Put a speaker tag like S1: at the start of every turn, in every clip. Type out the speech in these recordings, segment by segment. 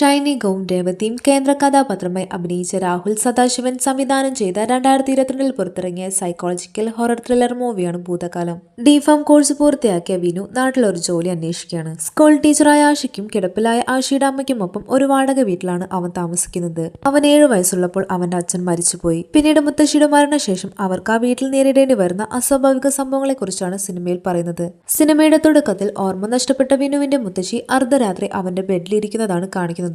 S1: ഷൈനികവും രേവതിയും കേന്ദ്ര കഥാപാത്രമായി അഭിനയിച്ച രാഹുൽ സദാശിവൻ സംവിധാനം ചെയ്ത രണ്ടായിരത്തി ഇരുപത്തിരണ്ടിൽ പുറത്തിറങ്ങിയ സൈക്കോളജിക്കൽ ഹൊറർ ത്രില്ലർ മൂവിയാണ് ഭൂതകാലം. ഡിഫാം കോഴ്സ് പൂർത്തിയാക്കിയ വിനു നാട്ടിലൊരു ജോലി അന്വേഷിക്കുകയാണ്. സ്കൂൾ ടീച്ചറായ ആഷിക്കും കിടപ്പിലായ ആഷിയുടെ അമ്മയ്ക്കുമൊപ്പം ഒരു വാടക വീട്ടിലാണ് അവൻ താമസിക്കുന്നത്. അവൻ ഏഴു വയസ്സുള്ളപ്പോൾ അവന്റെ അച്ഛൻ മരിച്ചുപോയി. പിന്നീട് മുത്തശ്ശിയുടെ മരണശേഷം അവർക്ക് ആ വീട്ടിൽ നേരിടേണ്ടി വരുന്ന അസ്വാഭാവിക സംഭവങ്ങളെക്കുറിച്ചാണ് സിനിമയിൽ പറയുന്നത്. സിനിമയുടെ തുടക്കത്തിൽ ഓർമ്മ നഷ്ടപ്പെട്ട വിനുവിന്റെ മുത്തശ്ശി അർദ്ധരാത്രി അവന്റെ ബെഡിലിരിക്കുന്നതാണ് കാണിക്കുന്നത്.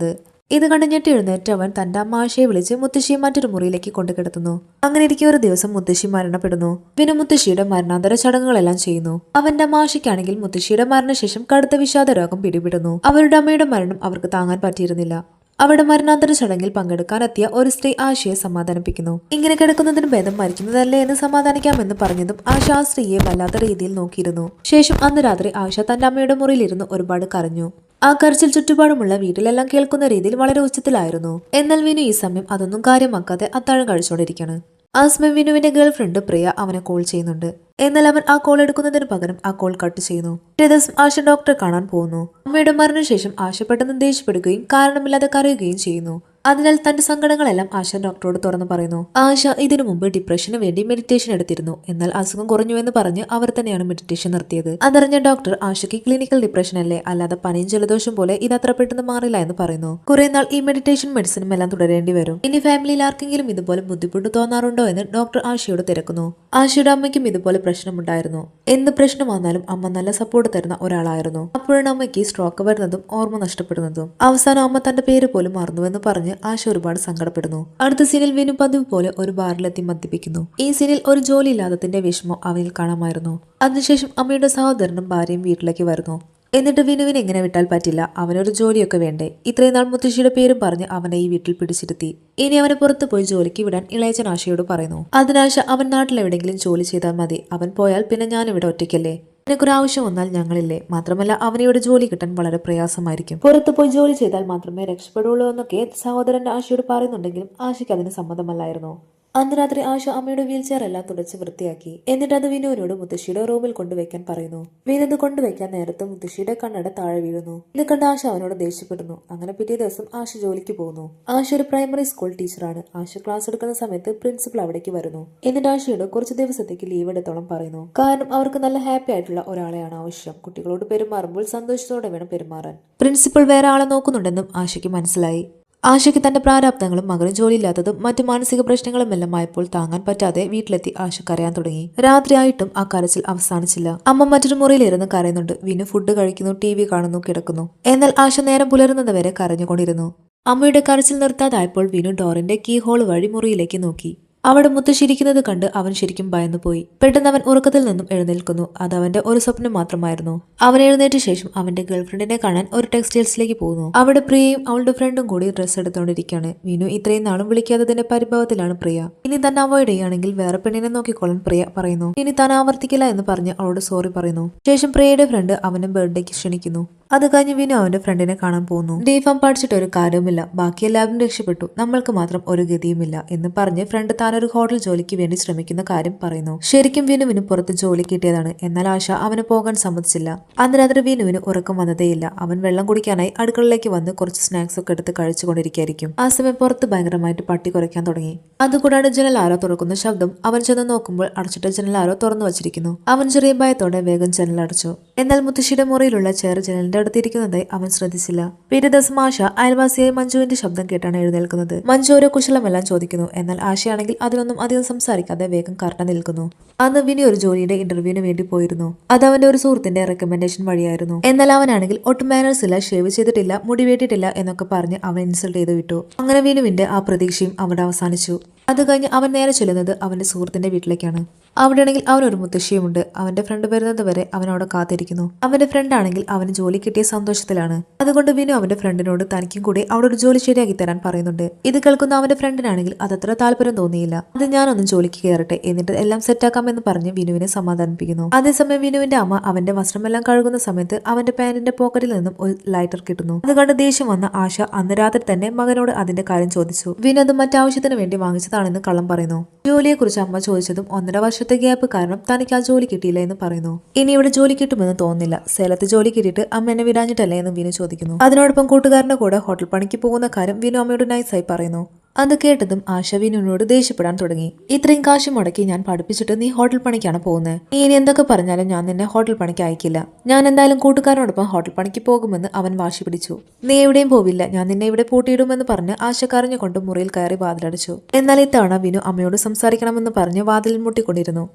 S1: ഇത് കണ്ട് ഞെട്ടി എഴുന്നേറ്റ് അവൻ തന്റെ അമ്മാശയെ വിളിച്ച് മുത്തശ്ശിയെ മറ്റൊരു മുറിയിലേക്ക് കൊണ്ടു കിടത്തുന്നു അങ്ങനെ ഇരിക്കെ ഒരു ദിവസം മുത്തശ്ശി മരണപ്പെടുന്നു. പിന്നെ മുത്തശ്ശിയുടെ മരണാന്തര ചടങ്ങുകളെല്ലാം ചെയ്യുന്നു. അവന്റെ അമ്മാശയ്ക്കാണെങ്കിൽ മുത്തശ്ശിയുടെ മരണശേഷം കടുത്ത വിഷാദ രോഗം പിടിപെടുന്നു. അവരുടെ അമ്മയുടെ മരണം അവർക്ക് താങ്ങാൻ പറ്റിയിരുന്നില്ല. അവിടെ മരണാന്തര ചടങ്ങിൽ പങ്കെടുക്കാനെത്തിയ ഒരു സ്ത്രീ ആശയെ സമാധാനിപ്പിക്കുന്നു. ഇങ്ങനെ കിടക്കുന്നതിന് ഭേദം മരിക്കുന്നതല്ലേ എന്ന് സമാധാനിക്കാമെന്ന് പറഞ്ഞതും ആശ ആ സ്ത്രീയെ വല്ലാത്ത രീതിയിൽ നോക്കിയിരുന്നു. ശേഷം അന്ന് രാത്രി ആശ തന്റെ അമ്മയുടെ മുറിയിലിരുന്ന് ഒരുപാട് കരഞ്ഞു. ആ കരച്ചിൽ ചുറ്റുപാടുമുള്ള വീട്ടിലെല്ലാം കേൾക്കുന്ന രീതിയിൽ വളരെ ഉച്ചത്തിലായിരുന്നു. എന്നാൽ വിനു ഈ സമയം അതൊന്നും കാര്യമാക്കാതെ അത്താഴം കഴിച്ചുകൊണ്ടിരിക്കുകയാണ് ആ സമയം വിനുവിന്റെ ഗേൾ ഫ്രണ്ട് പ്രിയ അവനെ കോൾ ചെയ്യുന്നുണ്ട്. എന്നാൽ അവൻ ആ കോൾ എടുക്കുന്നതിന് പകരം ആ കോൾ കട്ട് ചെയ്യുന്നു. പിറ്റേ ദിവസം ആശ ഡോക്ടറെ കാണാൻ പോകുന്നു. അമ്മയുടെ മരണശേഷം ആശ പെട്ടെന്ന് ദേഷ്യപ്പെടുകയും കാരണമില്ലാതെ കരയുകയും ചെയ്യുന്നു. അതിനാൽ തന്റെ സങ്കടങ്ങളെല്ലാം ആശ ഡോക്ടറോട് തുറന്നു പറയുന്നു. ആശ ഇതിനു മുമ്പ് ഡിപ്രഷന് വേണ്ടി മെഡിറ്റേഷൻ എടുത്തിരുന്നു. എന്നാൽ അസുഖം കുറഞ്ഞു എന്ന് പറഞ്ഞ് അവർ തന്നെയാണ് മെഡിറ്റേഷൻ നിർത്തിയത്. അതറിഞ്ഞ ഡോക്ടർ ആശയ്ക്ക് ക്ലിനിക്കൽ ഡിപ്രഷൻ അല്ലേ? അല്ലാതെ പനിയും ജലദോഷം പോലെ ഇത് അത്ര പെട്ടെന്ന് മാറില്ല എന്ന് പറയുന്നു. കുറെ നാൾ ഈ മെഡിറ്റേഷൻ മെഡിസിനും എല്ലാം തുടരേണ്ടി വരും. ഇനി ഫാമിലിയിൽ ആർക്കെങ്കിലും ഇതുപോലെ ബുദ്ധിമുട്ട് തോന്നാറുണ്ടോ എന്ന് ഡോക്ടർ ആശയോട് തിരക്കുന്നു. ആശയുടെ അമ്മയ്ക്കും ഇതുപോലെ പ്രശ്നമുണ്ടായിരുന്നു. എന്ത് പ്രശ്നം വന്നാലും അമ്മ നല്ല സപ്പോർട്ട് തരുന്ന ഒരാളായിരുന്നു. അപ്പോഴാണ് അമ്മയ്ക്ക് സ്ട്രോക്ക് വരുന്നതും ഓർമ്മ നഷ്ടപ്പെടുന്നതും. അവസാനം അമ്മ തന്റെ പേര് പോലും മറന്നുവെന്ന് പറഞ്ഞ് ആശ ഒരുപാട് സങ്കടപ്പെടുന്നു. അടുത്ത സീനിൽ വിനു പതിവ് പോലെ ഒരു ബാറിലെത്തി മദ്യപിക്കുന്നു. ഈ സീനിൽ ഒരു ജോലി ഇല്ലാത്തതിന്റെ വിഷമം അവനിൽ കാണാമായിരുന്നു. അതിനുശേഷം അമ്മയുടെ സഹോദരനും ഭാര്യയും വീട്ടിലേക്ക് വരുന്നു. എന്നിട്ട് വിനുവിനെ എങ്ങനെ വിട്ടാൽ പറ്റില്ല. അവനൊരു ജോലിയൊക്കെ വേണ്ടേ? ഇത്രയും നാൾ മുത്തശ്ശിയുടെ പേരും പറഞ്ഞ് അവനെ ഈ വീട്ടിൽ പിടിച്ചിരുത്തി. ഇനി അവനെ പുറത്തു പോയി ജോലിക്ക് വിടാൻ ഇളയച്ചൻ ആശയോട് പറയുന്നു. അതിനാശ അവൻ നാട്ടിലെവിടെങ്കിലും ജോലി ചെയ്താൽ മതി. അവൻ പോയാൽ പിന്നെ ഞാനിവിടെ ഒറ്റയ്ക്കല്ലേ? നിനക്കൊരു ആവശ്യം വന്നാൽ ഞങ്ങളില്ലേ? മാത്രമല്ല അവനിയുടെ ജോലി കിട്ടാൻ വളരെ പ്രയാസമായിരിക്കും. പുറത്തു പോയി ജോലി ചെയ്താൽ മാത്രമേ രക്ഷപ്പെടുള്ളൂ എന്നൊക്കെ സഹോദരൻ ആശയോട് പറയുന്നുണ്ടെങ്കിലും ആശയ്ക്ക് അതിന് സമ്മതമല്ലായിരുന്നു. അന്ന് രാത്രി ആശ അമ്മയുടെ വീൽ ചെയർ എല്ലാം തുടച്ച് വൃത്തിയാക്കി. എന്നിട്ട് അത് വിനുവിനോട് മുത്തശ്ശിയുടെ റൂമിൽ കൊണ്ടുവയ്ക്കാൻ പറയുന്നു. വിനത് കൊണ്ടുവയ്ക്കാൻ നേരത്ത് മുത്തശ്ശിയുടെ കണ്ണട താഴെ വീഴുന്നു. ഇത് കണ്ട് ആശ അവനോട് ദേഷ്യപ്പെടുന്നു. അങ്ങനെ പിറ്റേ ദിവസം ആശ ജോലിക്ക് പോകുന്നു. ആശ ഒരു പ്രൈമറി സ്കൂൾ ടീച്ചറാണ്. ആശ ക്ലാസ് എടുക്കുന്ന സമയത്ത് പ്രിൻസിപ്പൽ അവിടേക്ക് വരുന്നു. എന്നിട്ട് ആശയോട് കുറച്ച് ദിവസത്തേക്ക് ലീവ് എടുത്തോളം പറയുന്നു. കാരണം അവർക്ക് നല്ല ഹാപ്പി ആയിട്ടുള്ള ഒരാളെയാണ് ആവശ്യം. കുട്ടികളോട് പെരുമാറുമ്പോൾ സന്തോഷത്തോടെ വേണം പെരുമാറാൻ. പ്രിൻസിപ്പൽ വേറെ ആളെ നോക്കുന്നുണ്ടെന്നും ആശയ്ക്ക് മനസ്സിലായി. ആശയ്ക്ക് തന്റെ പ്രാരാബ്ദങ്ങളും മകളും ജോലിയില്ലാത്തതും മറ്റു മാനസിക പ്രശ്നങ്ങളും എല്ലാം ആയപ്പോൾ താങ്ങാൻ പറ്റാതെ വീട്ടിലെത്തി ആശ കരയാൻ തുടങ്ങി. രാത്രിയായിട്ടും ആ കരച്ചിൽ അവസാനിച്ചില്ല. അമ്മ മറ്റൊരു മുറിയിലിരുന്ന് കരയുന്നുണ്ട്. വിനു ഫുഡ് കഴിക്കുന്നു ടി വി കാണുന്നു കിടക്കുന്നു. എന്നാൽ ആശ നേരം പുലരുന്നത് വരെ കരഞ്ഞുകൊണ്ടിരുന്നു. അമ്മയുടെ കരച്ചിൽ നിർത്താതായപ്പോൾ വിനു ഡോറിന്റെ കീ ഹോൾ വഴി മുറിയിലേക്ക് നോക്കി. അവിടെ മുത്തശ്ശിരിക്കുന്നത് കണ്ട് അവൻ ശരിക്കും ഭയന്നുപോയി. പെട്ടെന്ന് അവൻ ഉറക്കത്തിൽ നിന്നും എഴുന്നേൽക്കുന്നു. അത് അവന്റെ ഒരു സ്വപ്നം മാത്രമായിരുന്നു. അവൻ എഴുന്നേറ്റ ശേഷം അവന്റെ ഗേൾഫ്രണ്ടിനെ കാണാൻ ഒരു ടെക്സ്റ്റൈൽസിലേക്ക് പോകുന്നു. അവിടെ പ്രിയയും അവളുടെ ഫ്രണ്ടും കൂടി ഡ്രസ്സ് എടുത്തുകൊണ്ടിരിക്കുകയാണ് വിനു ഇത്രയും നാളും വിളിക്കാത്തതിന്റെ പരിഭവത്തിലാണ് പ്രിയ. ഇനി തന്നെ അവോയ്ഡ് ചെയ്യുകയാണെങ്കിൽ വേറെ പെണ്ണിനെ നോക്കിക്കോളാൻ പ്രിയ പറയുന്നു. ഇനി താൻ ആവർത്തിക്കില്ല എന്ന് പറഞ്ഞ് അവളോട് സോറി പറയുന്നു. ശേഷം പ്രിയയുടെ ഫ്രണ്ട് അവനും ബർത്ത്ഡേക്ക് ക്ഷണിക്കുന്നു. അത് കഴിഞ്ഞ് വിനു അവന്റെ ഫ്രണ്ടിനെ കാണാൻ പോകുന്നു ഡിഫം പഠിച്ചിട്ട് ഒരു കാര്യവുമില്ല. ബാക്കി എല്ലാവരും രക്ഷപ്പെട്ടു. നമ്മൾക്ക് മാത്രം ഒരു ഗതിയുമില്ല എന്ന് പറഞ്ഞ് ഫ്രണ്ട് താനൊരു ഹോട്ടൽ ജോലിക്ക് വേണ്ടി ശ്രമിക്കുന്ന കാര്യം പറയുന്നു. ശരിക്കും വിനുവിന് പുറത്ത് ജോലി കിട്ടിയതാണ്. എന്നാൽ ആശ അവന് പോകാൻ സമ്മതിച്ചില്ല. അന്ന് രാത്രി വിനുവിന് ഉറക്കം വന്നതേയില്ല. അവൻ വെള്ളം കുടിക്കാനായി അടുക്കളയിലേക്ക് വന്ന് കുറച്ച് സ്നാക്സ് ഒക്കെ എടുത്ത് കഴിച്ചുകൊണ്ടിരിക്കുകയായിരിക്കും. ആ സമയം പുറത്ത് ഭയങ്കരമായിട്ട് പട്ടി കുറയ്ക്കാൻ തുടങ്ങി. അതുകൂടാതെ ജനൽ ആരോ തുറക്കുന്ന ശബ്ദം അവൻ ചെന്ന് നോക്കുമ്പോൾ അടച്ചിട്ട ജനലാരോ തുറന്നു വച്ചിരിക്കുന്നു. അവൻ ചെറിയ ഭയത്തോടെ വേഗം ജനൽ അടച്ചു. എന്നാൽ മുത്തശ്ശിയുടെ മുറിയിലുള്ള ചെയർ ജനലിന്റെ അടുത്തിരിക്കുന്നതായി അവൻ ശ്രദ്ധിച്ചില്ല. പിറ്റേ ദിവസം ആശ അയൽവാസിയായി മഞ്ജുവിന്റെ ശബ്ദം കേട്ടാണ് എഴുന്നേൽക്കുന്നത്. മഞ്ജു ഓരോ കുശലമെല്ലാം ചോദിക്കുന്നു. എന്നാൽ ആശയാണെങ്കിൽ അതിനൊന്നും അധികം സംസാരിക്കാതെ വേഗം കറണ്ട് നിൽക്കുന്നു. അന്ന് വിനി ഒരു ജോലിയുടെ ഇന്റർവ്യൂവിന് വേണ്ടി പോയിരുന്നു. അത് അവന്റെ ഒരു സുഹൃത്തിന്റെ റെക്കമെൻഡേഷൻ വഴിയായിരുന്നു. എന്നാൽ അവനാണെങ്കിൽ ഒട്ടും മാനേഴ്സ് ഇല്ല ഷേവ് ചെയ്തിട്ടില്ല മുടി വെട്ടിയിട്ടില്ല എന്നൊക്കെ പറഞ്ഞ് അവൻ ഇൻസൾട്ട് ചെയ്ത് വിട്ടു. അങ്ങനെ വിനുവിന്റെ ആ പ്രതീക്ഷയും അവിടെ അവസാനിച്ചു. അത് കഴിഞ്ഞ് അവൻ നേരെ ചെല്ലുന്നത് അവന്റെ സുഹൃത്തിന്റെ വീട്ടിലേക്കാണ്. അവിടെയാണെങ്കിൽ അവനൊരു മുത്തശ്ശിയുമുണ്ട്. അവന്റെ ഫ്രണ്ട് വരുന്നത് വരെ അവനവിടെ കാത്തിരിക്കുന്നു. അവന്റെ ഫ്രണ്ട് ആണെങ്കിൽ അവന് ജോലി കിട്ടിയ സന്തോഷത്തിലാണ്. അതുകൊണ്ട് വിനു അവന്റെ ഫ്രണ്ടിനോട് തനിക്കും കൂടി അവിടെ ഒരു ജോലി ശരിയാക്കി തരാൻ പറയുന്നുണ്ട്. ഇത് കേൾക്കുന്ന അവന്റെ ഫ്രണ്ടിനാണെങ്കിൽ അതത്ര താല്പര്യം തോന്നിയില്ല. അത് ഞാനൊന്നും ജോലിക്ക് കയറട്ടെ എന്നിട്ട് എല്ലാം സെറ്റാക്കാം എന്ന് പറഞ്ഞ് വിനുവിനെ സമാധാനിപ്പിക്കുന്നു. അതേസമയം വിനുവിന്റെ അമ്മ അവന്റെ വസ്ത്രമെല്ലാം കഴുകുന്ന സമയത്ത് അവന്റെ പാന്റിന്റെ പോക്കറ്റിൽ നിന്നും ഒരു ലൈറ്റർ കിട്ടുന്നു. അത് കണ്ട് ദേഷ്യം വന്ന ആശ അന്ന് രാത്രി തന്നെ മകനോട് അതിന്റെ കാര്യം ചോദിച്ചു. വിനു അത് മറ്റാവശ്യത്തിന് വേണ്ടി വാങ്ങിച്ചതാണെന്ന് കള്ളം പറയുന്നു. ജോലിയെക്കുറിച്ച് അമ്മ ചോദിച്ചതും ഒന്നര വർഷത്തെ വർഷത്തെ ഗ്യാപ്പ് കാരണം തനിക്ക് ആ ജോലി കിട്ടിയില്ല എന്ന് പറയുന്നു. ഇനി ഇവിടെ ജോലി കിട്ടുമെന്ന് തോന്നുന്നില്ല. സേലത്ത് ജോലി കിട്ടിയിട്ട് അമ്മ എന്നെ വിടാഞ്ഞിട്ടല്ലേ എന്ന് വിനു ചോദിക്കുന്നു. അതിനോടൊപ്പം കൂട്ടുകാരന്റെ കൂടെ ഹോട്ടൽ പണിക്ക് പോകുന്ന കാര്യം വിനു അമ്മയോട് നൈസായി പറയുന്നു. അത് കേട്ടതും ആശ വിനുവിനോട് ദേഷ്യപ്പെടാൻ തുടങ്ങി. ഇത്രയും കാശ് മുടക്കി ഞാൻ പഠിപ്പിച്ചിട്ട് നീ ഹോട്ടൽ പണിക്കാണ് പോകുന്നത് നീ ഇനി എന്തൊക്കെ പറഞ്ഞാലും ഞാൻ നിന്നെ ഹോട്ടൽ പണിക്ക് അയക്കില്ല. ഞാൻ എന്തായാലും കൂട്ടുകാരനോടൊപ്പം ഹോട്ടൽ പണിക്ക് പോകുമെന്ന് അവൻ വാശി പിടിച്ചു. നീ എവിടെയും പോവില്ല. ഞാൻ നിന്നെ ഇവിടെ പൂട്ടിയിടുമെന്ന് പറഞ്ഞ് ആശ കറിഞ്ഞുകൊണ്ട് മുറിയിൽ കയറി വാതിലടച്ചു. എന്നാൽ ഇത്തവണ വിനു അമ്മയോട് സംസാരിക്കണമെന്ന് പറഞ്ഞ് വാതിലിൽ മുട്ടിക്കൊണ്ടിരുന്നു.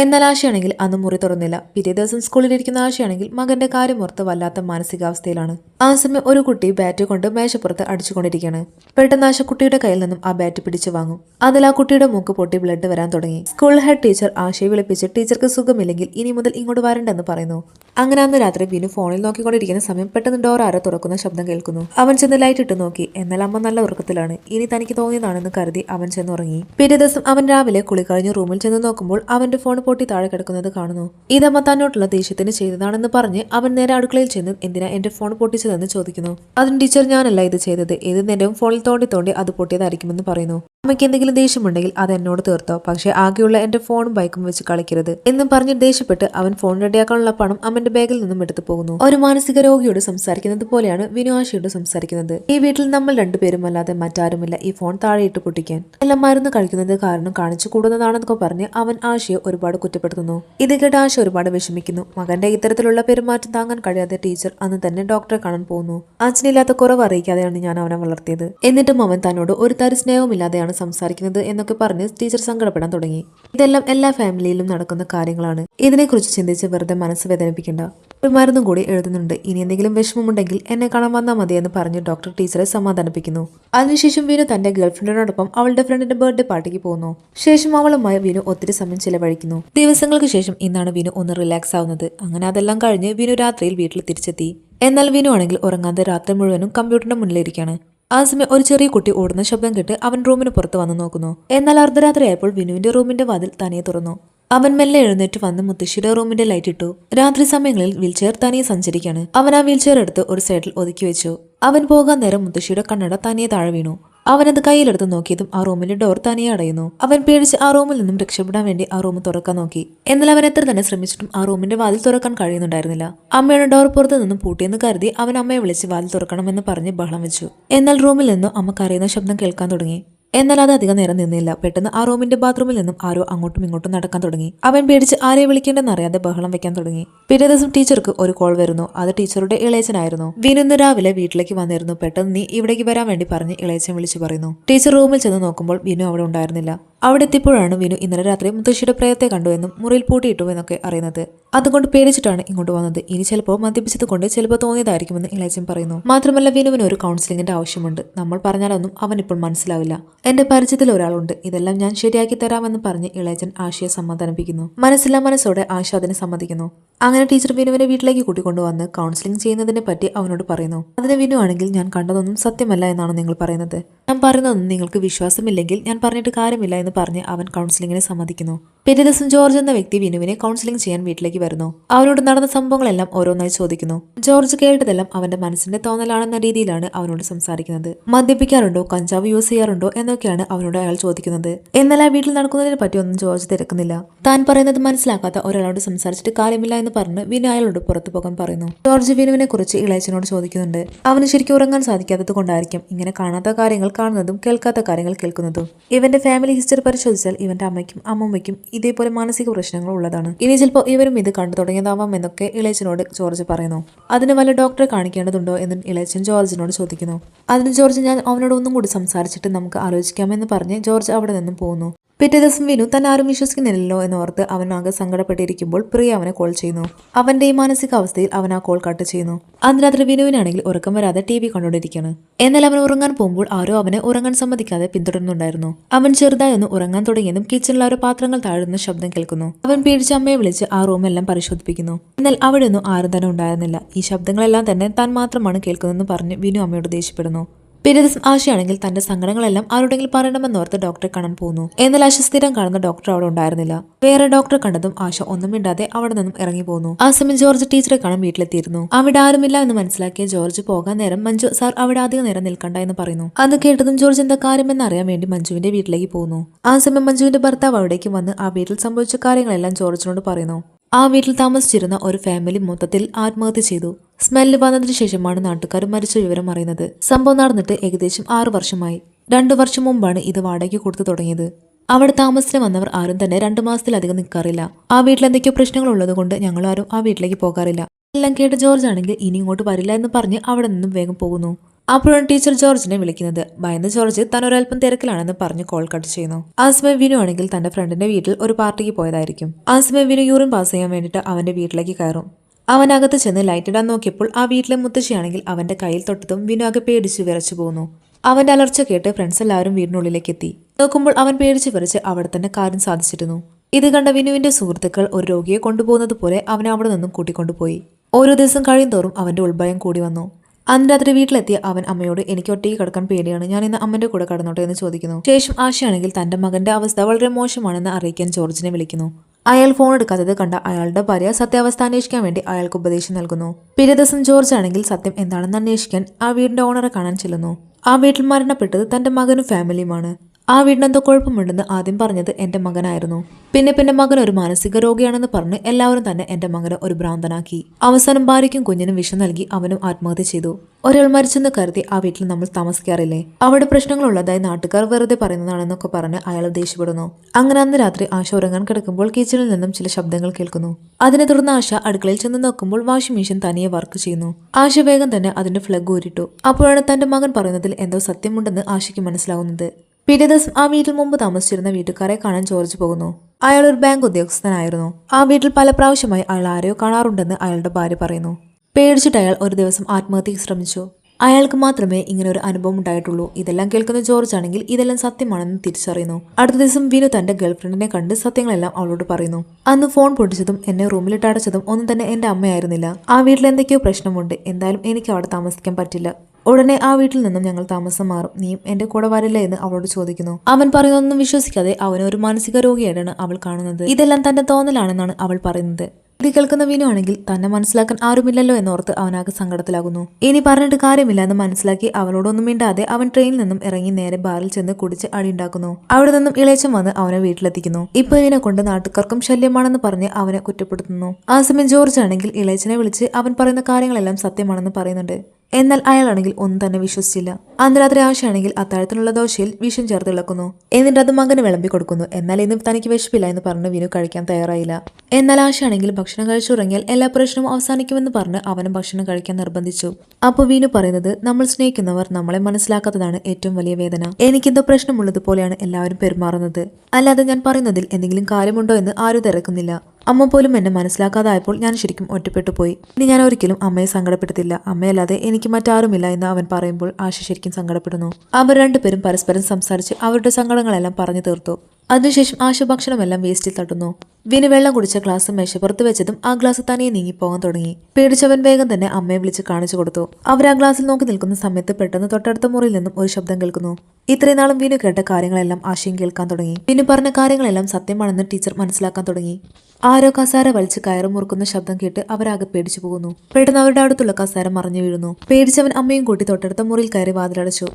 S1: എന്നാൽ ആശയാണെങ്കിൽ അന്ന് മുറി തുറന്നില്ല. പിറ്റേ ദിവസം സ്കൂളിലിരിക്കുന്ന ആശയാണെങ്കിൽ മകന്റെ കാര്യം ഓർത്ത് വല്ലാത്ത മാനസികാവസ്ഥയിലാണ്. ആ സമയം ഒരു കുട്ടി ബാറ്റ് കൊണ്ട് മേശപ്പുറത്ത് അടിച്ചുകൊണ്ടിരിക്കുകയാണ്. പെട്ടെന്ന് ആശ കുട്ടിയുടെ കയ്യിൽ നിന്നും ആ ബാറ്റ് പിടിച്ചു വാങ്ങും. അതിൽ ആ കുട്ടിയുടെ മൂക്ക് പൊട്ടി ബ്ലഡ് വരാൻ തുടങ്ങി. സ്കൂൾ ഹെഡ് ടീച്ചർ ആശയെ വിളിപ്പിച്ച് ടീച്ചർക്ക് സുഖമില്ലെങ്കിൽ ഇനി മുതൽ ഇങ്ങോട്ട് വരണ്ടെന്ന് പറയുന്നു. അങ്ങനെ അന്ന് രാത്രി വിനു ഫോണിൽ നോക്കിക്കൊണ്ടിരിക്കുന്ന സമയം പെട്ടെന്ന് ഡോർ ആരോ തുറക്കുന്ന ശബ്ദം കേൾക്കുന്നു. അവൻ ചെന്ന് ലൈറ്റ് ഇട്ട് നോക്കി. എന്നാൽ അമ്മ നല്ല ഉറക്കത്തിലാണ്. ഇനി തനിക്ക് തോന്നിയതാണെന്ന് കരുതി അവൻ ചെന്ന് ഉറങ്ങി പിറ്റേ ദിവസം അവൻ രാവിലെ കുളി കഴിഞ്ഞ് റൂമിൽ ചെന്ന് നോക്കുമ്പോൾ അവന്റെ ഫോൺ പൊട്ടി താഴെ കിടക്കുന്നത് കാണുന്നു. ഇതമ്മ തന്നോട്ടുള്ള ദേഷ്യത്തിന് ചെയ്തതാണെന്ന് പറഞ്ഞ് അവൻ നേരെ അടുക്കളയിൽ ചെന്ന് എന്തിനാ എന്റെ ഫോൺ പൊട്ടിച്ചതെന്ന് ചോദിക്കുന്നു. അതിന് ടീച്ചർ ഞാനല്ല ഇത് ചെയ്തത്. ഏത് നേരവും ഫോണിൽ തോണ്ടി തോണ്ടി അത് പൊട്ടിയതായിരിക്കുമെന്ന് പറയുന്നു. അമ്മയ്ക്ക് എന്തെങ്കിലും ദേഷ്യമുണ്ടെങ്കിൽ അത് എന്നോട് തീർത്തോ. പക്ഷേ ആകെയുള്ള എന്റെ ഫോണും ബൈക്കും വെച്ച് കളിക്കരുത് എന്നും പറഞ്ഞ് ദേഷ്യപ്പെട്ട് അവൻ ഫോൺ റെഡിയാക്കാനുള്ള പണം അമ്മന്റെ ബാഗിൽ നിന്നും എടുത്തു പോകുന്നു. ഒരു മാനസിക രോഗിയോട് സംസാരിക്കുന്നത് പോലെയാണ് വിനു ആശയോട് സംസാരിക്കുന്നത്. ഈ വീട്ടിൽ നമ്മൾ രണ്ടുപേരും അല്ലാതെ മറ്റാരുമില്ല ഈ ഫോൺ താഴെയിട്ട് പൊട്ടിക്കാൻ. എല്ലാം മരുന്ന് കളിക്കുന്നത് കാരണം കാണിച്ചു കൂടുന്നതാണെന്നൊക്കെ പറഞ്ഞ് അവൻ ആശയെ ഒരുപാട് കുറ്റപ്പെടുത്തുന്നു. ഇത് കേട്ട് ആശ ഒരുപാട് വിഷമിക്കുന്നു. മകന്റെ ഇത്തരത്തിലുള്ള പെരുമാറ്റം താങ്ങാൻ കഴിയാതെ ടീച്ചർ അന്ന് തന്നെ ഡോക്ടറെ കാണാൻ പോകുന്നു. അച്ഛനില്ലാത്ത കുറവ് അറിയിക്കാതെയാണ് ഞാൻ അവനെ വളർത്തിയത്. എന്നിട്ടും അവൻ തന്നോട് ഒരു തരി സ്നേഹമില്ലാതെയാണ് സംസാരിക്കുന്നത് എന്നൊക്കെ പറഞ്ഞ് ടീച്ചർ സങ്കടപ്പെടാൻ തുടങ്ങി. ഇതെല്ലാം എല്ലാ ഫാമിലിയിലും നടക്കുന്ന കാര്യങ്ങളാണ്. ഇതിനെക്കുറിച്ച് ചിന്തിച്ച് വെറുതെ മനസ്സ് വേദനിപ്പിക്കേണ്ട. ഒരു മരുന്നും കൂടി എഴുതുന്നുണ്ട്. ഇനി എന്തെങ്കിലും വിഷമമുണ്ടെങ്കിൽ എന്നെ കാണാൻ വന്നാൽ മതി എന്ന് പറഞ്ഞ് ഡോക്ടർ ടീച്ചറെ സമാധാനിപ്പിക്കുന്നു. അതിനുശേഷം വിനു തന്റെ ഗേൾഫ്രണ്ടിനോടൊപ്പം അവളുടെ ഫ്രണ്ടിന്റെ ബർത്ത്ഡേ പാർട്ടിക്ക് പോകുന്നു. ശേഷം അവളുമായി വിനു ഒത്തിരി സമയം ചിലവഴിക്കുന്നു. ദിവസങ്ങൾക്ക് ശേഷം ഇന്നാണ് വിനു ഒന്ന് റിലാക്സ് ആവുന്നത്. അങ്ങനെ അതെല്ലാം കഴിഞ്ഞ് വിനു രാത്രിയിൽ വീട്ടിൽ തിരിച്ചെത്തി. എന്നാൽ വിനു ആണെങ്കിൽ ഉറങ്ങാതെ രാത്രി മുഴുവനും കമ്പ്യൂട്ടറിന്റെ മുന്നിലിരിക്കുകയാണ്. ആ സമയം ഒരു ചെറിയ കുട്ടി ഓടുന്ന ശബ്ദം കേട്ട് അവൻ റൂമിന് പുറത്ത് വന്ന് നോക്കുന്നു. എന്നാൽ അർദ്ധരാത്രിയായപ്പോൾ വിനുവിന്റെ റൂമിന്റെ വാതിൽ തനിയെ തുറന്നു. അവൻ മെല്ലെ എഴുന്നേറ്റ് വന്ന് മുത്തശ്ശിയുടെ റൂമിന്റെ ലൈറ്റ് ഇട്ടു. രാത്രി സമയങ്ങളിൽ വീൽചെയർ തനിയെ സഞ്ചരിക്കാണ്. അവൻ ആ വീൽചെയർ എടുത്ത് ഒരു സൈഡിൽ ഒതുക്കി വെച്ചു. അവൻ പോകാൻ നേരം മുത്തശ്ശിയുടെ കണ്ണട തനിയെ താഴെ വീണു. അവനത് കയ്യിലെടുത്ത് നോക്കിയതും ആ റൂമിന്റെ ഡോർ തനിയെ അടയുന്നു. അവൻ പേടിച്ച് ആ റൂമിൽ നിന്നും രക്ഷപ്പെടാൻ വേണ്ടി ആ റൂം തുറക്കാൻ നോക്കി. എന്നാൽ അവൻ എത്ര തന്നെ ശ്രമിച്ചിട്ടും ആ റൂമിന്റെ വാതിൽ തുറക്കാൻ കഴിയുന്നുണ്ടായിരുന്നില്ല. അമ്മയുടെ ഡോർ പുറത്തു നിന്നും പൂട്ടിയെന്ന് കരുതി അവൻ അമ്മയെ വിളിച്ച് വാതിൽ തുറക്കണമെന്ന് പറഞ്ഞ് ബഹളം വെച്ചു. എന്നാൽ റൂമിൽ നിന്നും അമ്മ കരയുന്ന ശബ്ദം കേൾക്കാൻ തുടങ്ങി. എന്നാൽ അത് അധികം നേരം നിന്നില്ല. പെട്ടെന്ന് ആ റൂമിന്റെ ബാത്റൂമിൽ നിന്നും ആരോ അങ്ങോട്ടും ഇങ്ങോട്ടും നടക്കാൻ തുടങ്ങി. അവൻ പേടിച്ച് ആരെ വിളിക്കേണ്ടെന്ന് അറിയാതെ ബഹളം വെക്കാൻ തുടങ്ങി. പിറ്റേ ദിവസം ടീച്ചർക്ക് ഒരു കോൾ വരുന്നു. അത് ടീച്ചറുടെ ഇളയച്ചനായിരുന്നു വിനുന്ന് രാവിലെ വീട്ടിലേക്ക് വന്നിരുന്നു. പെട്ടെന്ന് നീ ഇവിടേക്ക് വരാൻ വേണ്ടി പറഞ്ഞ് ഇളയച്ചൻ വിളിച്ചു പറയുന്നു. ടീച്ചർ റൂമിൽ ചെന്ന് നോക്കുമ്പോൾ വിനു അവിടെ ഉണ്ടായിരുന്നില്ല. അവിടെ എത്തിയപ്പോഴാണ് വിനു ഇന്നലെ രാത്രി മുത്തശ്ശിയുടെ പ്രയത്തെ കണ്ടുവെന്നും മുറിയിൽ പൂട്ടിയിട്ടു എന്നൊക്കെ അറിയുന്നത്. അതുകൊണ്ട് പേടിച്ചിട്ടാണ് ഇങ്ങോട്ട് വന്നത്. ഇനി ചിലപ്പോൾ മദ്യപിച്ചത് കൊണ്ട് ചിലപ്പോൾ തോന്നിയതായിരിക്കുമെന്ന് ഇളയച്ചൻ പറയുന്നു. മാത്രമല്ല വിനുവിന് ഒരു കൗൺസിലിംഗിന്റെ ആവശ്യമുണ്ട്. നമ്മൾ പറഞ്ഞാലൊന്നും അവൻ ഇപ്പോൾ മനസ്സിലാവില്ല. എന്റെ പരിചയത്തിൽ ഒരാളുണ്ട്. ഇതെല്ലാം ഞാൻ ശരിയാക്കി തരാമെന്ന് പറഞ്ഞ് ഇളയച്ചൻ ആശയെ സമാധാനിപ്പിക്കുന്നു. മനസ്സില്ലാ മനസ്സോടെ ആശ അതിനെ സമ്മതിക്കുന്നു. അങ്ങനെ ടീച്ചർ വിനുവിനെ വീട്ടിലേക്ക് കൂട്ടിക്കൊണ്ടുവന്ന് കൗൺസിലിംഗ് ചെയ്യുന്നതിനെ പറ്റി അവനോട് പറയുന്നു. അതിന് വിനു ആണെങ്കിൽ ഞാൻ കണ്ടതൊന്നും സത്യമല്ല എന്നാണ് നിങ്ങൾ പറയുന്നത്. ഞാൻ പറയുന്നതൊന്നും നിങ്ങൾക്ക് വിശ്വാസമില്ലെങ്കിൽ ഞാൻ പറഞ്ഞിട്ട് കാര്യമില്ല എന്ന് പറഞ്ഞ് അവൻ കൗൺസിലിംഗിനെ സമ്മതിക്കുന്നു. പിറ്റേ ദിവസം ജോർജ് എന്ന വ്യക്തി വിനുവിനെ കൗൺസിലിംഗ് ചെയ്യാൻ വീട്ടിലേക്ക് വരുന്നു. അവനോട് നടന്ന സംഭവങ്ങളെല്ലാം ഓരോന്നായി ചോദിക്കുന്നു. ജോർജ് കേട്ടതെല്ലാം അവന്റെ മനസ്സിന്റെ തോന്നലാണെന്ന രീതിയിലാണ് അവനോട് സംസാരിക്കുന്നത്. മദ്യപിക്കാറുണ്ടോ? കഞ്ചാവ് യൂസ് ചെയ്യാറുണ്ടോ? എന്നൊക്കെയാണ് അവനോട് അയാൾ ചോദിക്കുന്നത്. എന്നാൽ വീട്ടിൽ നടക്കുന്നതിനെ പറ്റി ഒന്നും ജോർജ് തിരക്കുന്നില്ല. താൻ പറയുന്നത് മനസ്സിലാക്കാത്ത ഒരാളോട് സംസാരിച്ചിട്ട് കാര്യമില്ല എന്ന് പറഞ്ഞ് വിനു അയാളോട് പുറത്തു പോകാൻ പറയുന്നു. ജോർജ് വിനുവിനെ കുറിച്ച് ഇളയച്ചനോട് ചോദിക്കുന്നുണ്ട്. അവന് ശരിക്കും ഉറങ്ങാൻ സാധിക്കാത്തത് കൊണ്ടായിരിക്കും. ഇങ്ങനെ കാണാത്ത കാര്യങ്ങൾ കാണുന്നതും കേൾക്കാത്ത കാര്യങ്ങൾ കേൾക്കുന്നതും. ഇവന്റെ ഫാമിലി ഹിസ്റ്ററി പരിശോധിച്ചാൽ ഇവന്റെ അമ്മയ്ക്കും അമ്മമ്മയ്ക്കും ഇതേപോലെ മാനസിക പ്രശ്നങ്ങൾ ഉള്ളതാണ്. ഇനി ചിലപ്പോൾ ഇവരും ഇത് കണ്ടു തുടങ്ങിയതാവാം എന്നൊക്കെ ഇളയച്ചനോട് ജോർജ് പറയുന്നു. അതിന് വല്ല ഡോക്ടറെ കാണിക്കേണ്ടതുണ്ടോ എന്ന് ഇളയച്ചൻ ജോർജിനോട് ചോദിക്കുന്നു. അതിന് ജോർജ് ഞാൻ അവനോട് ഒന്നും കൂടി സംസാരിച്ചിട്ട് നമുക്ക് ആലോചിക്കാമെന്ന് പറഞ്ഞ് ജോർജ് അവിടെ നിന്നും പോകുന്നു പിറ്റേ ദിവസം വിനു തന്നെ ആരും വിശ്വസിക്കുന്നില്ലല്ലോ എന്നോർത്ത് അവൻ ആകെ സങ്കടപ്പെട്ടിരിക്കുമ്പോൾ പ്രിയ അവനെ കോൾ ചെയ്യുന്നു. അവന്റെ ഈ മാനസികാവസ്ഥയിൽ അവൻ ആ കോൾ കട്ട് ചെയ്യുന്നു. അന്ന് രാത്രി വിനുവിനാണെങ്കിൽ ഉറക്കം വരാതെ ടി വി കണ്ടുകൊണ്ടിരിക്കുകയാണ്. എന്നാൽ അവൻ ഉറങ്ങാൻ പോകുമ്പോൾ ആരോ അവനെ ഉറങ്ങാൻ സമ്മതിക്കാതെ പിന്തുടരുന്നുണ്ടായിരുന്നു അവൻ ചെറുതായി ഒന്ന് ഉറങ്ങാൻ തുടങ്ങിയതും കിച്ചണിൽ ഓരോ പാത്രങ്ങൾ താഴുന്ന ശബ്ദം കേൾക്കുന്നു. അവൻ പേടിച്ച് അമ്മയെ വിളിച്ച് ആ റൂമെല്ലാം പരിശോധിപ്പിക്കുന്നു. എന്നാൽ അവിടെയൊന്നും ആരും തന്നെ ഉണ്ടായിരുന്നില്ല. ഈ ശബ്ദങ്ങളെല്ലാം തന്നെ താൻ മാത്രമാണ് കേൾക്കുന്നതെന്ന് പറഞ്ഞ് വിനു അമ്മയോട് ദേഷ്യപ്പെടുന്നു. ദിവസം ആശയാണെങ്കിൽ തന്റെ സങ്കടങ്ങളെല്ലാം ആരോടെങ്കിലും പറയണമെന്നോർത്ത് ഡോക്ടറെ കാണാൻ പോകുന്നു എന്നാൽ ആശ സ്ഥിരം കാണുന്ന ഡോക്ടർ അവിടെ ഉണ്ടായിരുന്നില്ല. വേറെ ഡോക്ടറെ കണ്ടതും ആശ ഒന്നും മിണ്ടാതെ അവിടെ നിന്നും ഇറങ്ങി പോന്നു. ആ സമയം ജോർജ് ടീച്ചറെ കാണാൻ വീട്ടിലെത്തിയിരുന്നു. അവിടെ ആരുമില്ല എന്ന് മനസ്സിലാക്കിയ ജോർജ് പോകാൻ നേരം മഞ്ജു സാർ അവിടെ അധികം നേരം നിൽക്കണ്ട എന്ന് പറയുന്നു. അത് കേട്ടതും ജോർജ് എന്താ കാര്യമെന്ന് അറിയാൻ വേണ്ടി മഞ്ജുവിന്റെ വീട്ടിലേക്ക് പോകുന്നു ആ സമയം മഞ്ജുവിന്റെ ഭർത്താവ് അവിടേക്ക് വന്ന് ആ വീട്ടിൽ സംഭവിച്ച കാര്യങ്ങളെല്ലാം ജോർജിനോട് പറയുന്നു. ആ വീട്ടിൽ താമസിച്ചിരുന്ന ഒരു ഫാമിലി മൊത്തത്തിൽ ആത്മഹത്യ ചെയ്തു. സ്മെല്ല് വന്നതിന് ശേഷമാണ് നാട്ടുകാർ മരിച്ച വിവരം അറിയുന്നത്. സംഭവം നടന്നിട്ട് ഏകദേശം ആറു വർഷമായി. രണ്ടു വർഷം മുമ്പാണ് ഇത് വാടകയ്ക്ക് കൊടുത്തു തുടങ്ങിയത്. അവിടെ താമസത്തിന് വന്നവർ ആരും തന്നെ രണ്ടു മാസത്തിലധികം നിൽക്കാറില്ല. ആ വീട്ടിൽ എന്തൊക്കെയോ പ്രശ്നങ്ങൾ ഉള്ളതുകൊണ്ട് ഞങ്ങൾ ആരും ആ വീട്ടിലേക്ക് പോകാറില്ല. എല്ലാം കേട്ട് ജോർജ് ആണെങ്കിൽ ഇനി ഇങ്ങോട്ട് വരില്ല എന്ന് പറഞ്ഞ് അവിടെ നിന്നും വേഗം പോകുന്നു. അപ്പോഴാണ് ടീച്ചർ ജോർജിനെ വിളിക്കുന്നത്. ഭയന്ന് ജോർജ് താൻ ഒരൽപ്പം തിരക്കിലാണെന്ന് പറഞ്ഞ് കോൾ കട്ട് ചെയ്യുന്നു. ആ വിനു ആണെങ്കിൽ തന്റെ ഫ്രണ്ടിന്റെ വീട്ടിൽ ഒരു പാർട്ടിക്ക് പോയതായിരിക്കും. ആ വിനു യൂറിൻ പാസ് ചെയ്യാൻ വേണ്ടിയിട്ട് അവന്റെ വീട്ടിലേക്ക് കയറും. അവൻ അകത്ത് ചെന്ന് ലൈറ്റ് ഇടാൻ നോക്കിയപ്പോൾ ആ വീട്ടിലെ മുത്തശ്ശിയാണെങ്കിൽ അവന്റെ കയ്യിൽ തൊട്ടതും വിനു ആകെ പേടിച്ച് വിറച്ചു പോന്നു. അവന്റെ അലർച്ച കേട്ട് ഫ്രണ്ട്സ് എല്ലാവരും വീടിനുള്ളിലേക്ക് എത്തി നോക്കുമ്പോൾ അവൻ പേടിച്ച് വിറച്ച് അവിടെ തന്നെ കാര്യം സാധിച്ചിരുന്നു. ഇത് കണ്ട വിനുവിന്റെ സുഹൃത്തുക്കൾ ഒരു രോഗിയെ കൊണ്ടുപോകുന്നത് പോലെ അവനെ അവിടെ നിന്നും കൂട്ടിക്കൊണ്ടുപോയി. ഓരോ ദിവസം കഴിയും തോറും അവന്റെ ഉൾഭയം കൂടി വന്നു. അന്ന് രാത്രി വീട്ടിലെത്തിയ അവൻ അമ്മയോട് എനിക്ക് ഒറ്റയ്ക്ക് കിടക്കാൻ പേടിയാണ്. ഞാൻ ഇന്ന് അമ്മന്റെ കൂടെ കടന്നോട്ടെ എന്ന് ചോദിക്കുന്നു. ശേഷം ആശയാണെങ്കിൽ തന്റെ മകന്റെ അവസ്ഥ വളരെ മോശമാണെന്ന് അറിയിക്കാൻ ജോർജിനെ വിളിക്കുന്നു. അയാൾ ഫോൺ എടുക്കാത്തത് കണ്ട അയാളുടെ ഭാര്യ സത്യാവസ്ഥ അന്വേഷിക്കാൻ വേണ്ടി അയാൾക്ക് ഉപദേശം നൽകുന്നു. പിറ്റേ ദിവസം ജോർജ് ആണെങ്കിൽ സത്യം എന്താണെന്ന് അന്വേഷിക്കാൻ ആ വീടിന്റെ ഓണറെ കാണാൻ ചെല്ലുന്നു. ആ വീട്ടിൽ മരണപ്പെട്ടത് തന്റെ മകനും ഫാമിലിയുമാണ് ആ വീടിനെന്തോ കുഴപ്പമുണ്ടെന്ന് ആദ്യം പറഞ്ഞത് എന്റെ മകനായിരുന്നു. പിന്നെ പിന്നെ മകൻ ഒരു മാനസിക രോഗിയാണെന്ന് പറഞ്ഞ് എല്ലാവരും തന്നെ എന്റെ മകനെ ഒരു ഭ്രാന്തനാക്കി. അവസാനം ഭാര്യയ്ക്കും കുഞ്ഞിനും വിഷം നൽകി അവനും ആത്മഹത്യ ചെയ്തു. ഒരാൾ മരിച്ചെന്ന് കരുതി ആ വീട്ടിൽ നമ്മൾ താമസിക്കാറില്ലേ? അവിടെ പ്രശ്നങ്ങളുള്ളതായി നാട്ടുകാർ വെറുതെ പറയുന്നതാണെന്നൊക്കെ പറഞ്ഞ് അയാൾ ദേഷ്യപ്പെടുന്നു. അങ്ങനെ അന്ന് രാത്രി ആശ ഉറങ്ങാൻ കിടക്കുമ്പോൾ കിച്ചണിൽ നിന്നും ചില ശബ്ദങ്ങൾ കേൾക്കുന്നു. അതിനെ തുടർന്ന് ആശ അടുക്കളയിൽ ചെന്ന് നോക്കുമ്പോൾ വാഷിംഗ് മെഷീൻ തനിയെ വർക്ക് ചെയ്യുന്നു. ആശ വേഗം തന്നെ അതിന്റെ ഫ്ലഗ് ഊരിട്ടു. അപ്പോഴാണ് തന്റെ മകൻ പറയുന്നതിൽ എന്തോ സത്യമുണ്ടെന്ന് ആശയ്ക്ക് മനസ്സിലാവുന്നത്. പിറ്റേ ദിവസം ആ വീട്ടിൽ മുമ്പ് താമസിച്ചിരുന്ന വീട്ടുകാരെ കാണാൻ ജോർജ് പോകുന്നു. അയാൾ ഒരു ബാങ്ക് ഉദ്യോഗസ്ഥനായിരുന്നു. ആ വീട്ടിൽ പല പ്രാവശ്യമായി അയാൾ ആരെയോ കാണാറുണ്ടെന്ന് അയാളുടെ ഭാര്യ പറയുന്നു. പേടിച്ചിട്ട് അയാൾ ഒരു ദിവസം ആത്മഹത്യക്ക് ശ്രമിച്ചു. അയാൾക്ക് മാത്രമേ ഇങ്ങനെ ഒരു അനുഭവം ഉണ്ടായിട്ടുള്ളൂ. ഇതെല്ലാം കേൾക്കുന്ന ജോർജ് ആണെങ്കിൽ ഇതെല്ലാം സത്യമാണെന്ന് തിരിച്ചറിയുന്നു. അടുത്ത ദിവസം വിനു തന്റെ ഗേൾഫ്രണ്ടിനെ കണ്ട് സത്യങ്ങളെല്ലാം അവളോട് പറയുന്നു. അന്ന് ഫോൺ പൊട്ടിച്ചതും എന്നെ റൂമിലിട്ട് അടച്ചതും ഒന്നും തന്നെ എന്റെ അമ്മയായിരുന്നില്ല. ആ വീട്ടിൽ എന്തൊക്കെയോ പ്രശ്നമുണ്ട്. എന്തായാലും എനിക്ക് അവിടെ താമസിക്കാൻ പറ്റില്ല. ഉടനെ ആ വീട്ടിൽ നിന്നും ഞങ്ങൾ താമസം മാറും. നീയും എന്റെ കൂടെ വരില്ല എന്ന് അവളോട് ചോദിക്കുന്നു. അവൻ പറയുന്നതൊന്നും വിശ്വസിക്കാതെ അവനെ ഒരു മാനസിക രോഗിയായിട്ടാണ് അവൾ കാണുന്നത്. ഇതെല്ലാം തന്റെ തോന്നലാണെന്നാണ് അവൾ പറയുന്നത്. ഇത് കേൾക്കുന്ന വിനു ആണെങ്കിൽ തന്നെ മനസ്സിലാക്കാൻ ആരുമില്ലല്ലോ എന്നോർത്ത് അവനാകെ സങ്കടത്തിലാകുന്നു. ഇനി പറഞ്ഞിട്ട് കാര്യമില്ല എന്ന് മനസ്സിലാക്കി അവളോടൊന്നും മിണ്ടാതെ അവൻ ട്രെയിനിൽ നിന്നും ഇറങ്ങി നേരെ ബാറിൽ ചെന്ന് കുടിച്ച് അടിയുണ്ടാക്കുന്നു. അവിടെ നിന്നും ഇളയച്ചൻ വന്ന് അവനെ വീട്ടിലെത്തിക്കുന്നു. ഇപ്പൊ ഇവനെ കൊണ്ട് നാട്ടുകാർക്കും ശല്യമാണെന്ന് പറഞ്ഞ് അവനെ കുറ്റപ്പെടുത്തുന്നു. ആ സമയം ജോർജ് ആണെങ്കിൽ ഇളയച്ചനെ വിളിച്ച് അവൻ പറയുന്ന കാര്യങ്ങളെല്ലാം സത്യമാണെന്ന് പറയുന്നുണ്ട്. എന്നാൽ അയാളാണെങ്കിൽ ഒന്നും തന്നെ വിശ്വസിച്ചില്ല. അന്ന് രാത്രി ആശയാണെങ്കിൽ അത്താഴത്തിനുള്ള ദോശയിൽ വിഷം ചേർത്ത് ഇളക്കുന്നു. എന്നിട്ട് അത് മകന് വിളമ്പി കൊടുക്കുന്നു. എന്നാൽ ഇന്ന് തനിക്ക് വിശപ്പില്ല എന്ന് പറഞ്ഞ് വിനു കഴിക്കാൻ തയ്യാറായില്ല. എന്നാൽ ആശയാണെങ്കിൽ ഭക്ഷണം കഴിച്ചുറങ്ങിയാൽ എല്ലാ പ്രശ്നവും അവസാനിക്കുമെന്ന് പറഞ്ഞ് അവനും ഭക്ഷണം കഴിക്കാൻ നിർബന്ധിച്ചു. അപ്പോൾ വിനു പറയുന്നത് നമ്മൾ സ്നേഹിക്കുന്നവർ നമ്മളെ മനസ്സിലാക്കാത്തതാണ് ഏറ്റവും വലിയ വേദന. എനിക്കെന്തോ പ്രശ്നമുള്ളതുപോലെയാണ് എല്ലാവരും പെരുമാറുന്നത്. അല്ലാതെ ഞാൻ പറയുന്നതിൽ എന്തെങ്കിലും കാര്യമുണ്ടോ എന്ന് ആരും തിരക്കുന്നില്ല. അമ്മ പോലും എന്നെ മനസ്സിലാക്കാതായപ്പോൾ ഞാൻ ശരിക്കും ഒറ്റപ്പെട്ടു പോയി. ഇനി ഞാൻ ഒരിക്കലും അമ്മയെ സങ്കടപ്പെടുത്തില്ല. അമ്മയല്ലാതെ എനിക്ക് മറ്റാരുമില്ല എന്ന് അവൻ പറയുമ്പോൾ ആശ ശരിക്കും സങ്കടപ്പെടുന്നു. അവർ രണ്ടുപേരും പരസ്പരം സംസാരിച്ച് അവരുടെ സങ്കടങ്ങളെല്ലാം പറഞ്ഞു തീർത്തു. അതിനുശേഷം ആശുഭക്ഷണമെല്ലാം വേസ്റ്റിൽ തട്ടുന്നു. വിനു വെള്ളം കുടിച്ച ഗ്ലാസ് മേശപ്പുറത്ത് വെച്ചതും ആ ഗ്ലാസ് തനിയെ നീങ്ങിപ്പോകാൻ തുടങ്ങി. പേടിച്ചവൻ വേഗം തന്നെ അമ്മയെ വിളിച്ച് കാണിച്ചു കൊടുത്തു. അവർ ആ ഗ്ലാസ്സിൽ നോക്കി നിൽക്കുന്ന സമയത്ത് പെട്ടെന്ന് തൊട്ടടുത്ത മുറിയിൽ നിന്നും ഒരു ശബ്ദം കേൾക്കുന്നു. ഇത്രയും നാളും വിനു കേട്ട കാര്യങ്ങളെല്ലാം ആശയം കേൾക്കാൻ തുടങ്ങി. വിനു പറഞ്ഞ കാര്യങ്ങളെല്ലാം സത്യമാണെന്ന് ടീച്ചർ മനസ്സിലാക്കാൻ തുടങ്ങി. ആരോ കസാര വലിച്ച് കയറ് മുറുക്കുന്ന ശബ്ദം കേട്ട് അവരാകെ പേടിച്ചു പോകുന്നു. പെട്ടെന്ന് അവരുടെ അടുത്തുള്ള കസാര മറിഞ്ഞു വീഴുന്നു. പേടിച്ചവൻ അമ്മയും കൂട്ടി തൊട്ടടുത്ത മുറിയിൽ കയറി വാതിലടച്ചു.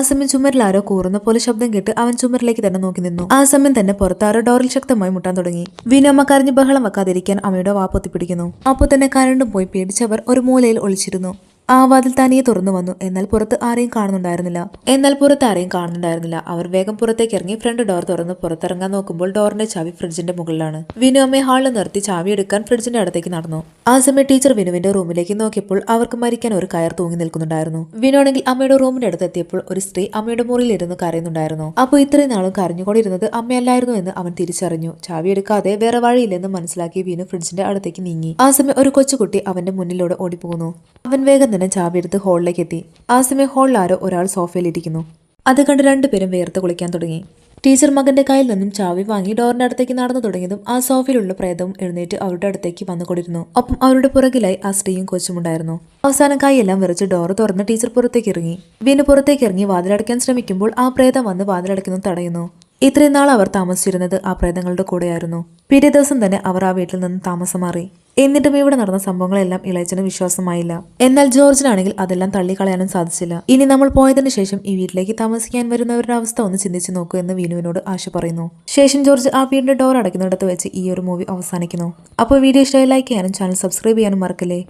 S1: ആ സമയം ചുമരിൽ ആരോ കൂറുന്ന പോലെ ശബ്ദം കേട്ട് അവൻ ചുമരിലേക്ക് തന്നെ നോക്കി നിന്നു. ആ സമയം തന്നെ പുറത്താരോ ഡോറിൽ ശക്തമായി മുട്ടാൻ തുടങ്ങി. വീണു അമ്മ കരഞ്ഞ് ബഹളം വെക്കാതിരിക്കാൻ അമ്മയുടെ വാപ്പൊത്തി പിടിക്കുന്നു അപ്പോൾ തന്നെ കരണ്ടും പോയി പേടിച്ചവർ ഒരു മൂലയിൽ ഒളിച്ചിരുന്നു. ആ വാതിൽ തനിയെ തുറന്നു വന്നു. എന്നാൽ പുറത്ത് ആരെയും കാണുന്നുണ്ടായിരുന്നില്ല. എന്നാൽ പുറത്ത് ആരെയും കാണുന്നുണ്ടായിരുന്നില്ല. അവർ വേഗം പുറത്തേക്ക് ഇറങ്ങി ഫ്രണ്ട് ഡോർ തുറന്ന് പുറത്തിറങ്ങാൻ നോക്കുമ്പോൾ ഡോറിന്റെ ചാവി ഫ്രിഡ്ജിന്റെ മുകളിലാണ്. വിനു അമ്മയെ ഹാളിൽ നിർത്തി ചാവി എടുക്കാൻ ഫ്രിഡ്ജിന്റെ അടുത്തേക്ക് നടന്നു. ആ സമയം ടീച്ചർ വിനുവിന്റെ റൂമിലേക്ക് നോക്കിയപ്പോൾ അവർക്ക് മരിക്കാൻ ഒരു കയർ തൂങ്ങി നിൽക്കുന്നുണ്ടായിരുന്നു. വിനു ആണെങ്കിൽ അമ്മയുടെ റൂമിന്റെ അടുത്ത് എത്തിയപ്പോൾ ഒരു സ്ത്രീ അമ്മയുടെ മുറിയിൽ ഇരുന്ന് കരയുന്നുണ്ടായിരുന്നു. അപ്പോൾ ഇത്രയും നാളും കരഞ്ഞുകൊണ്ടിരുന്നത് അമ്മയല്ലായിരുന്നു എന്ന് അവൻ തിരിച്ചറിഞ്ഞു. ചാവി എടുക്കാതെ വേറെ വഴിയില്ലെന്ന് മനസ്സിലാക്കി വിനു ഫ്രിഡ്ജിന്റെ അടുത്തേക്ക് നീങ്ങി. ആ സമയം ഒരു കൊച്ചുകുട്ടി അവന്റെ മുന്നിലൂടെ ഓടിപ്പോകുന്നു. അവൻ വേഗം തന്നെ ചാവി എടുത്ത് ഹോളിലേക്ക് എത്തി. ആ സമയം ഹോളിൽ ആരോ ഒരാൾ സോഫയിലിരിക്കുന്നു അത് കണ്ട് രണ്ടുപേരും വേർത്ത് കുളിക്കാൻ തുടങ്ങി. ടീച്ചർ മകന്റെ കയ്യിൽ നിന്നും ചാവി വാങ്ങി ഡോറിന്റെ അടുത്തേക്ക് നടന്നു തുടങ്ങിയതും ആ സോഫയിലുള്ള പ്രേതവും എഴുന്നേറ്റ് അവരുടെ അടുത്തേക്ക് വന്നുകൊണ്ടിരുന്നു. ഒപ്പം അവരുടെ പുറകിലായി ആ സ്ത്രീയും കൊച്ചും ഉണ്ടായിരുന്നു. അവസാനം കൈയെല്ലാം വിറച്ച് ഡോറ് തുറന്ന് ടീച്ചർ പുറത്തേക്ക് ഇറങ്ങി. വീണ്ടും പുറത്തേക്ക് ഇറങ്ങി വാതിലടയ്ക്കാൻ ശ്രമിക്കുമ്പോൾ ആ പ്രേതം വന്ന് വാതിലടയ്ക്കുന്നത് തടയുന്നു. ഇത്രയും നാൾ അവർ താമസിച്ചിരുന്നത് ആ പ്രേതങ്ങളുടെ കൂടെയായിരുന്നു. പിറ്റേ ദിവസം തന്നെ അവർ ആ വീട്ടിൽ നിന്ന് താമസം മാറി. എന്നിട്ടും ഇവിടെ നടന്ന സംഭവങ്ങളെല്ലാം ഇളയച്ചന് വിശ്വാസമായില്ല. എന്നാൽ ജോർജിനാണെങ്കിൽ അതെല്ലാം തള്ളിക്കളയാനും സാധിച്ചില്ല. ഇനി നമ്മൾ പോയതിനു ശേഷം ഈ വീട്ടിലേക്ക് താമസിക്കാൻ വരുന്നവരുടെ അവസ്ഥ ഒന്ന് ചിന്തിച്ചു നോക്കൂ എന്ന് വീനുവിനോട് ആശ പറയുന്നു. ശേഷം ജോർജ് ആ വീടിന്റെ ഡോർ അടയ്ക്കുന്നിടത്ത് വെച്ച് ഈ ഒരു മൂവി അവസാനിക്കുന്നു. അപ്പോൾ വീഡിയോ ഇഷ്ടമായി ലൈക്ക് ചെയ്യാനും ചാനൽ സബ്സ്ക്രൈബ് ചെയ്യാനും മറക്കല്ലേ?